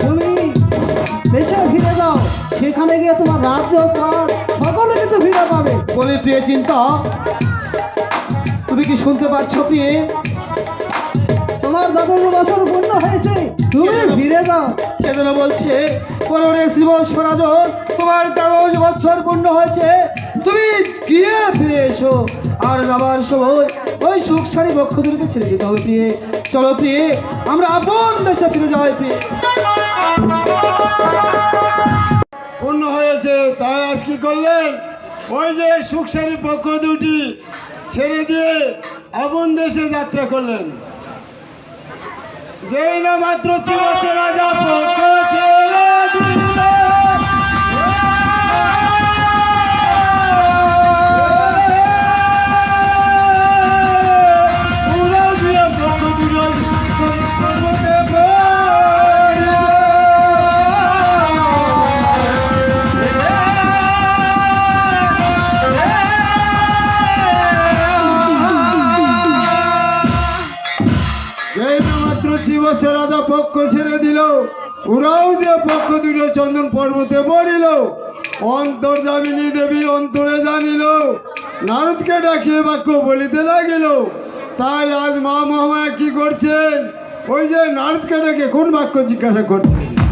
তুমি দেশে ফিরে সেখানে গিয়ে তোমার রাজ্য পার সকলে কিছু ফিরে বলে প্রিয় চিন্তা তুমি কি শুনতে পাচ্ছ প্রিয়ে? তোমার দাদুর বছর পূর্ণ হয়েছে। তুমি ফিরে যাও। কে যেন বলছে? পরে শিব সরাজন তোমার দ্বাদশ বছর পূর্ণ হয়েছে। তুমি গিয়ে ফিরে এসো। আর যাবার সময় ওই সুখসারী বক্ষদেরকে ছেড়ে দিতে হবে প্রিয়ে। চলো প্রিয়ে আমরা আপন দেশে ফিরে যাই প্রিয়ে। পূর্ণ হয়েছে তাই আজ কি করলেন? ওই যে সুখসারী পক্ষ দুটি ছেড়ে দিয়ে আপন দেশে যাত্রা করলেন। যেই না মাত্র চিরস্ত রাজা মাত্র চিবসে রাজা পক্ষ ছেড়ে দিল। ওরাও দিয়ে পক্ষ দুটো চন্দন পর্বতে মরিল অন্তর্জামিনী দেবী, অন্তরে জানিল। নারদকে ডাকিয়ে বাক্য বলিতে লাগিল। তাই আজ মা মহামায়া কি করছেন? ওই যে নারদকে ডেকে কোন বাক্য জিজ্ঞাসা করছেন?